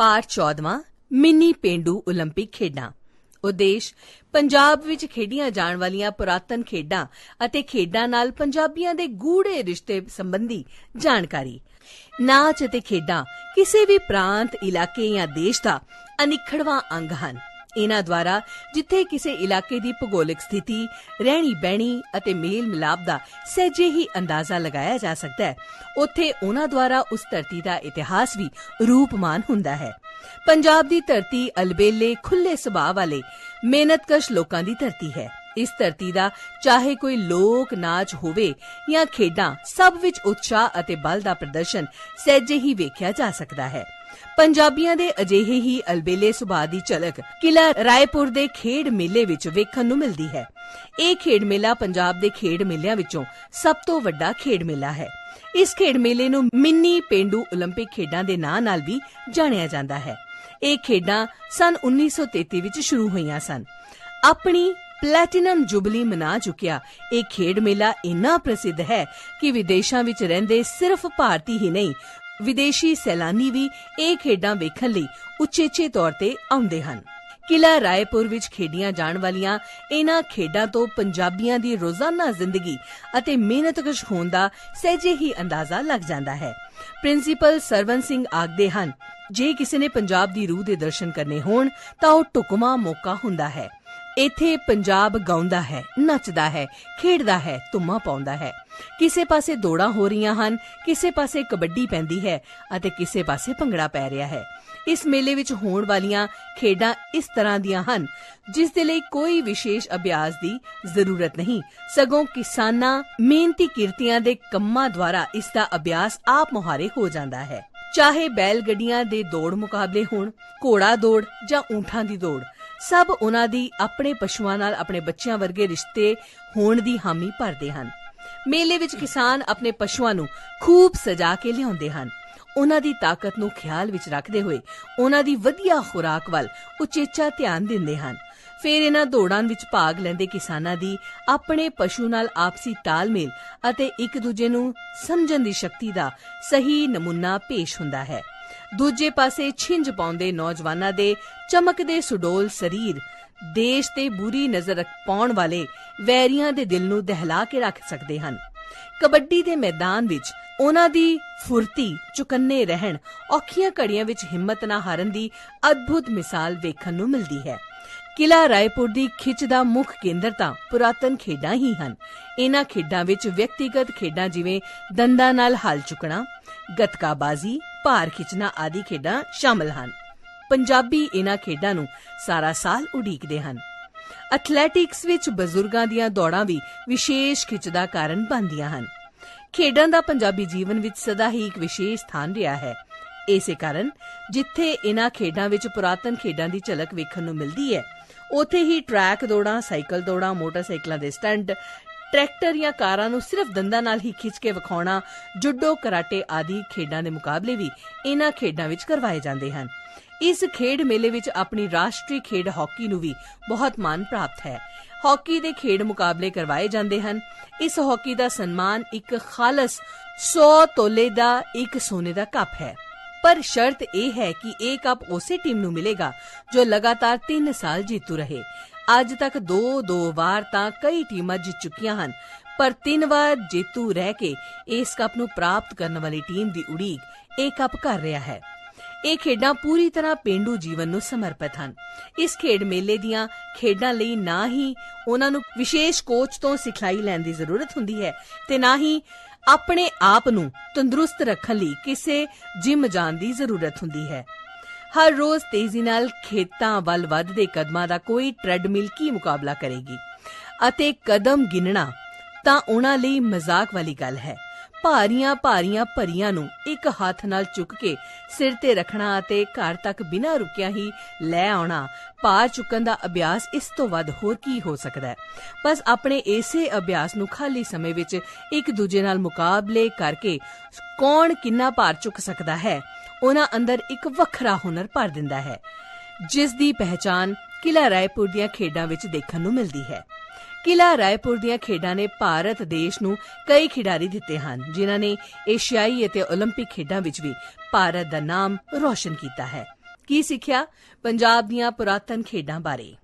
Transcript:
ਪਾਠ 14ਵਾਂ ਮਿੰਨੀ ਪੇਂਡੂ 올림픽 ਖੇਡਾਂ ਉਦੇਸ਼ ਪੰਜਾਬ ਵਿੱਚ ਖੇਡੀਆਂ ਜਾਣ ਵਾਲੀਆਂ ਪੁਰਾਤਨ ਖੇਡਾਂ ਅਤੇ ਖੇਡਾਂ ਨਾਲ ਪੰਜਾਬੀਆਂ ਦੇ ਗੂੜੇ ਰਿਸ਼ਤੇ ਸੰਬੰਧੀ ਜਾਣਕਾਰੀ ਨਾਚ ਅਤੇ ਖੇਡਾਂ ਕਿਸੇ ਵੀ ਪ੍ਰਾਂਤ ਇਲਾਕੇ ਜਾਂ ਦੇਸ਼ ਦਾ ਅਨਿੱਖੜਵਾਂ ਅੰਗ ਹਨ ਇਹਨਾਂ ਦੁਆਰਾ ਜਿੱਥੇ ਕਿਸੇ ਇਲਾਕੇ ਦੀ ਭੂਗੋਲਿਕ ਸਥਿਤੀ ਰਹਿਣੀ ਬਹਿਣੀ ਅਤੇ ਮੇਲ ਮਿਲਾਪ ਦਾ ਸਹਿਜੇ ਹੀ ਅੰਦਾਜ਼ਾ ਲਗਾਇਆ ਜਾ ਸਕਦਾ ਹੈ, ਉੱਥੇ ਉਹਨਾਂ ਦੁਆਰਾ ਉਸ ਧਰਤੀ ਦਾ ਇਤਿਹਾਸ ਵੀ ਰੂਪਮਾਨ ਹੁੰਦਾ ਹੈ। ਪੰਜਾਬ ਦੀ ਧਰਤੀ ਅਲਬੇਲੇ ਖੁੱਲੇ ਸੁਭਾਅ ਵਾਲੇ, ਮਿਹਨਤਕਸ਼ ਲੋਕਾਂ ਦੀ ਧਰਤੀ ਹੈ। ਇਸ ਧਰਤੀ ਦਾ ਚਾਹੇ ਕੋਈ ਲੋਕ ਨਾਚ ਹੋਵੇ ਜਾਂ ਖੇਡਾਂ, ਸਭ ਵਿੱਚ ਉਤਸ਼ਾਹ ਅਤੇ ਬਲ ਦਾ ਪ੍ਰਦਰਸ਼ਨ ਸਹਿਜੇ ਹੀ ਵੇਖਿਆ ਜਾ ਸਕਦਾ ਹੈ। ਪੰਜਾਬੀਆਂ ਦੇ ਅਜਿਹੇ ਹੀ ਅਲਬੇਲੇ ਸੁਭਾਅ ਦੀ ਝਲਕ ਕਿਲਾ ਰਾਏਪੁਰ ਦੇ ਖੇਡ ਮੇਲੇ ਵਿੱਚ ਵੇਖਣ ਨੂੰ ਮਿਲਦੀ ਹੈ ਇਹ ਖੇਡ ਮੇਲਾ ਪੰਜਾਬ ਦੇ ਖੇਡ ਮੇਲਿਆਂ ਵਿੱਚੋਂ ਸਭ ਤੋਂ ਵੱਡਾ ਖੇਡ ਮੇਲਾ ਹੈ ਇਸ ਖੇਡ ਮੇਲੇ ਨੂੰ ਮਿੰਨੀ ਪੇਂਡੂ 올림픽 ਖੇਡਾਂ ਦੇ ਨਾਂ ਨਾਲ ਵੀ ਜਾਣਿਆ ਜਾਂਦਾ ਹੈ ਇਹ ਖੇਡਾਂ ਸਨ 1933 ਵਿੱਚ ਸ਼ੁਰੂ ਹੋਈਆਂ ਸਨ ਆਪਣੀ ਪਲੈਟੀਨਮ ਜੁਬਲੀ ਮਨਾ ਚੁੱਕਿਆ ਇਹ ਖੇਡ ਮੇਲਾ ਇੰਨਾ ਪ੍ਰਸਿੱਧ ਹੈ ਕਿ ਵਿਦੇਸ਼ਾਂ ਵਿੱਚ ਰਹਿੰਦੇ ਸਿਰਫ ਭਾਰਤੀ ਹੀ ਨਹੀਂ ਵਿਦੇਸ਼ੀ ਸੈਲਾਨੀ ਵੀ ਇਹ ਖੇਡਾਂ ਵੇਖਣ ਲਈ ਉਚੇਚੇ ਤੌਰ ਤੇ ਆਉਂਦੇ ਹਨ। ਕਿਲਾ ਰਾਏਪੁਰ ਵਿੱਚ ਖੇਡੀਆਂ ਜਾਣ ਵਾਲੀਆਂ ਇਹਨਾਂ ਖੇਡਾਂ ਤੋਂ ਪੰਜਾਬੀਆਂ ਦੀ ਰੋਜ਼ਾਨਾ ਜ਼ਿੰਦਗੀ ਅਤੇ ਮਿਹਨਤਕਸ਼ ਹੋਣ ਦਾ ਸਹਿਜੇ ਹੀ ਅੰਦਾਜ਼ਾ ਲੱਗ ਜਾਂਦਾ ਹੈ। ਪ੍ਰਿੰਸੀਪਲ ਸਰਵਨ ਸਿੰਘ ਆਖਦੇ ਹਨ, ਜੇ ਕਿਸੇ ਨੇ ਪੰਜਾਬ ਦੀ ਰੂਹ ਦੇ ਦਰਸ਼ਨ ਕਰਨੇ ਹੋਣ, ਤਾਂ ਉਹ ਟੁਕਮਾ ਮੌਕਾ ਹੁੰਦਾ ਹੈ। ਇੱਥੇ ਪੰਜਾਬ ਗਾਉਂਦਾ ਹੈ, ਨੱਚਦਾ ਹੈ, ਖੇਡਦਾ ਹੈ, ਧੁੰਮਾ ਪਾਉਂਦਾ ਹੈ। ਕਿਸੇ ਪਾਸੇ ਦੌੜਾਂ ਹੋ ਰਹੀਆਂ ਹਨ, ਕਿਸੇ ਪਾਸੇ ਕਬੱਡੀ ਪੈਂਦੀ ਹੈ ਅਤੇ ਕਿਸੇ ਪਾਸੇ ਭੰਗੜਾ ਪੈ ਰਿਹਾ ਹੈ। ਇਸ ਮੇਲੇ ਵਿੱਚ ਹੋਣ ਵਾਲੀਆਂ ਖੇਡਾਂ ਇਸ ਤਰ੍ਹਾਂ ਦੀਆਂ ਹਨ, ਜਿਸ ਦੇ ਲਈ ਕੋਈ ਵਿਸ਼ੇਸ਼ ਅਭਿਆਸ ਦੀ ਜ਼ਰੂਰਤ ਨਹੀਂ। ਸਗੋਂ ਕਿਸਾਨਾਂ ਮਿਹਨਤੀ ਕਿਰਤੀਆਂ ਦੇ ਕੰਮਾਂ ਦੁਆਰਾ ਇਸ ਦਾ ਅਭਿਆਸ ਆਪ ਮੁਹਾਰੇ ਹੋ ਜਾਂਦਾ ਹੈ। ਚਾਹੇ ਬੈਲ ਗੱਡੀਆਂ ਦੇ ਦੌੜ ਮੁਕਾਬਲੇ ਹੋਣ, ਘੋੜਾ ਦੌੜ ਜਾਂ ਊਂਠਾਂ ਦੀ ਦੌੜ, ਸਭ ਉਹਨਾਂ ਦੀ ਆਪਣੇ ਪਸ਼ੂਆਂ ਨਾਲ ਆਪਣੇ ਬੱਚਿਆਂ ਵਰਗੇ ਰਿਸ਼ਤੇ ਹੋਣ ਦੀ ਹਾਮੀ ਭਰਦੇ ਹਨ। ਮੇਲੇ ਵਿੱਚ ਕਿਸਾਨ ਆਪਣੇ ਪਸ਼ੂਆਂ ਨੂੰ ਖੂਬ ਸਜਾ ਕੇ ਲਿਆਉਂਦੇ ਹਨ। ਉਹਨਾਂ ਦੀ ਤਾਕਤ ਨੂੰ ਖਿਆਲ ਵਿੱਚ ਰੱਖਦੇ ਹੋਏ ਉਹਨਾਂ ਦੀ ਵਧੀਆ ਖੁਰਾਕ ਵੱਲ ਉਚੇਚਾ ਧਿਆਨ ਦਿੰਦੇ ਹਨ। ਫਿਰ ਇਹਨਾਂ ਦੌੜਾਂ ਵਿੱਚ ਭਾਗ ਲੈਂਦੇ ਕਿਸਾਨਾਂ ਦੀ ਆਪਣੇ ਪਸ਼ੂ ਨਾਲ ਆਪਸੀ ਤਾਲਮੇਲ ਅਤੇ ਇੱਕ ਦੂਜੇ ਨੂੰ ਸਮਝਣ ਦੀ ਸ਼ਕਤੀ ਦਾ ਸਹੀ ਨਮੂਨਾ ਪੇਸ਼ ਹੁੰਦਾ ਹੈ। ਦੂਜੇ ਪਾਸੇ ਛਿੰਝ ਪਾਉਂਦੇ ਨੌਜਵਾਨਾਂ ਦੇ ਚਮਕਦੇ ਸੁਡੋਲ ਸਰੀਰ, ਦੇਸ਼ ਤੇ ਬੁਰੀ ਨਜ਼ਰ ਪਾਉਣ ਵਾਲੇ ਵੈਰੀਆਂ ਦੇ ਦਿਲ ਨੂੰ ਦਹਿਲਾ ਕੇ ਰੱਖ ਸਕਦੇ ਹਨ। ਕਬੱਡੀ ਦੇ ਮੈਦਾਨ ਵਿੱਚ ਉਹਨਾਂ ਦੀ ਫੁਰਤੀ, ਚੁਕੰਨੇ ਰਹਿਣ, ਔਖੀਆਂ ਘੜੀਆਂ ਵਿੱਚ ਹਿੰਮਤ ਨਾ ਹਾਰਨ ਦੀ ਅਦਭੁਤ ਮਿਸਾਲ ਵੇਖਣ ਨੂੰ ਮਿਲਦੀ ਹੈ। ਕਿਲਾ ਰਾਏਪੁਰ ਦੀ ਖਿੱਚ ਦਾ ਮੁੱਖ ਕੇਂਦਰ ਤਾਂ ਪੁਰਾਤਨ ਖੇਡਾਂ ਹੀ ਹਨ। ਇਹਨਾਂ ਖੇਡਾਂ ਵਿੱਚ ਵਿਅਕਤੀਗਤ ਖੇਡਾਂ ਜਿਵੇਂ ਦੰਦਾਂ ਨਾਲ ਹਲ ਚੁਕਣਾ ਗੱਤਕਾਬਾਜ਼ੀ, ਭਾਰ ਖਿੱਚਣਾ ਆਦਿ ਖੇਡਾਂ ਸ਼ਾਮਲ ਹਨ। ਪੰਜਾਬੀ ਇਹਨਾਂ ਖੇਡਾਂ ਨੂੰ ਸਾਰਾ ਸਾਲ ਉਡੀਕਦੇ ਹਨ। ਐਥਲੈਟਿਕਸ ਵਿੱਚ ਬਜ਼ੁਰਗਾਂ ਦੀਆਂ ਦੌੜਾਂ ਵੀ ਵਿਸ਼ੇਸ਼ ਖਿੱਚ ਦਾ ਕਾਰਨ ਬਣਦੀਆਂ ਹਨ। ਖੇਡਾਂ ਦਾ ਪੰਜਾਬੀ ਜੀਵਨ ਵਿੱਚ ਸਦਾ ਹੀ ਇੱਕ ਵਿਸ਼ੇਸ਼ ਸਥਾਨ ਰਿਹਾ ਹੈ। ਇਸੇ ਕਾਰਨ ਜਿੱਥੇ ਇਹਨਾਂ ਖੇਡਾਂ ਵਿੱਚ ਪੁਰਾਤਨ ਖੇਡਾਂ ਦੀ ਝਲਕ ਵੇਖਣ ਨੂੰ ਮਿਲਦੀ ਹੈ, ਉੱਥੇ ਹੀ ਟਰੈਕ ਦੌੜਾਂ, ਸਾਈਕਲ ਦੌੜਾਂ, ਮੋਟਰਸਾਈਕਲਾਂ ਦੇ ਸਟੰਟ ਟਰੈਕਟਰ ਜਾਂ ਕਾਰਾਂ ਨੂੰ ਸਿਰਫ ਦੰਦਾਂ ਨਾਲ ਹੀ ਖਿੱਚ ਕੇ ਵਿਖਾਉਣਾ, ਜੁੱਡੋ, ਕਰਾਟੇ ਆਦਿ ਖੇਡਾਂ ਦੇ ਮੁਕਾਬਲੇ ਵੀ ਇਹਨਾਂ ਖੇਡਾਂ ਵਿੱਚ ਕਰਵਾਏ ਜਾਂਦੇ ਹਨ। ਇਸ ਖੇਡ ਮੇਲੇ ਵਿੱਚ ਆਪਣੀ ਰਾਸ਼ਟਰੀ ਖੇਡ ਹਾਕੀ ਨੂੰ ਵੀ ਬਹੁਤ ਮਾਨ ਪ੍ਰਾਪਤ ਹੈ। ਹਾਕੀ ਦੇ ਖੇਡ ਮੁਕਾਬਲੇ ਕਰਵਾਏ ਜਾਂਦੇ ਹਨ। ਇਸ ਹਾਕੀ ਦਾ ਸਨਮਾਨ ਇੱਕ ਖਾਲਸ 100 ਤੋਲੇ ਦਾ, ਇੱਕ ਸੋਨੇ ਦਾ ਕੱਪ ਹੈ। ਪਰ ਸ਼ਰਤ ਇਹ ਹੈ ਕਿ ਇਹ ਕੱਪ ਉਸੇ ਟੀਮ ਨੂੰ ਮਿਲੇਗਾ ਜੋ ਲਗਾਤਾਰ 3 ਸਾਲ ਜੀਤੂ ਰਹੇ। ਅੱਜ ਤੱਕ ਦੋ ਦੋ ਵਾਰ ਤਾਂ ਕਈ ਟੀਮਾਂ ਜਿੱਤ ਚੁੱਕੀਆਂ ਹਨ, ਪਰ ਤਿੰਨ ਵਾਰ ਜੇਤੂ ਰਹਿ ਕੇ ਇਸ ਕੱਪ ਨੂੰ ਪ੍ਰਾਪਤ ਕਰਨ ਵਾਲੀ ਟੀਮ ਦੀ ਉਡੀਕ ਇਹ ਕੱਪ ਕਰ ਰਿਹਾ ਹੈ। ਇਹ ਖੇਡਾਂ ਪੂਰੀ ਤਰ੍ਹਾਂ ਪਿੰਡੂ ਜੀਵਨ ਨੂੰ ਸਮਰਪਿਤ ਹਨ। ਇਸ ਖੇਡ ਮੇਲੇ ਦੀਆਂ ਖੇਡਾਂ ਲਈ ਨਾ ਹੀ ਉਹਨਾਂ ਨੂੰ ਵਿਸ਼ੇਸ਼ ਕੋਚ ਤੋਂ ਸਿਖਲਾਈ ਲੈਣ ਦੀ ਜ਼ਰੂਰਤ ਹੁੰਦੀ ਹੈ ਤੇ ਨਾ ਹੀ ਆਪਣੇ ਆਪ ਨੂੰ ਤੰਦਰੁਸਤ ਰੱਖਣ ਲਈ ਕਿਸੇ ਜਿਮ ਜਾਣ ਦੀ ਜ਼ਰੂਰਤ ਹੁੰਦੀ ਹੈ। ਹਰ ਰੋਜ਼ ਤੇਜ਼ੀ ਨਾਲ ਖੇਤਾਂ ਵੱਲ ਵੱਧਦੇ ਕਦਮਾਂ ਦਾ ਕੋਈ ਟ੍ਰੈਡਮਿਲ ਕੀ ਮੁਕਾਬਲਾ ਕਰੇਗੀ? ਅਤੇ ਕਦਮ ਗਿਣਨਾ ਤਾਂ ਉਹਨਾਂ ਲਈ ਮਜ਼ਾਕ ਵਾਲੀ ਗੱਲ ਹੈ। ਭਾਰੀਆਂ ਭਾਰੀਆਂ ਭਰੀਆਂ ਨੂੰ ਇੱਕ ਹੱਥ ਨਾਲ ਚੁੱਕ ਕੇ ਸਿਰ ਤੇ ਰੱਖਣਾ ਅਤੇ ਘਰ ਤੱਕ ਬਿਨਾਂ ਰੁਕਿਆ ਹੀ ਲੈ ਆਉਣਾ ਭਾਰ ਚੁੱਕਣ ਦਾ ਅਭਿਆਸ ਇਸ ਤੋਂ ਵੱਧ ਹੋਰ ਕੀ ਹੋ ਸਕਦਾ ਹੈ? ਬਸ ਆਪਣੇ ਇਸੇ ਅਭਿਆਸ ਨੂੰ ਖਾਲੀ ਸਮੇਂ ਵਿੱਚ ਇੱਕ ਦੂਜੇ ਨਾਲ ਮੁਕਾਬਲੇ ਕਰਕੇ ਕੌਣ ਕਿੰਨਾ ਭਾਰ ਚੁੱਕ ਸਕਦਾ ਹੈ? ਉਹਨਾਂ ਅੰਦਰ ਇੱਕ ਵੱਖਰਾ ਹੁਨਰ ਭਰ ਦਿੰਦਾ ਹੈ ਜਿਸ ਦੀ ਪਹਿਚਾਨ ਕਿਲਾ ਰਾਏਪੁਰ ਦੀਆਂ ਖੇਡਾਂ ਵਿੱਚ ਦੇਖਣ ਨੂੰ ਮਿਲਦੀ ਹੈ ਕਿਲਾ ਰਾਏਪੁਰ ਦੀਆਂ ਖੇਡਾਂ ਨੇ ਭਾਰਤ ਦੇਸ਼ ਨੂੰ ਕਈ ਖਿਡਾਰੀ ਦਿੱਤੇ ਹਨ ਜਿਨ੍ਹਾਂ ਨੇ ਏਸ਼ੀਆਈ ਅਤੇ 올림픽 ਖੇਡਾਂ ਵਿੱਚ ਵੀ ਭਾਰਤ ਦਾ ਨਾਮ ਰੋਸ਼ਨ ਕੀਤਾ ਹੈ ਕੀ ਸਿੱਖਿਆ ਪੰਜਾਬ ਦੀਆਂ ਪੁਰਾਤਨ ਖੇਡਾਂ ਬਾਰੇ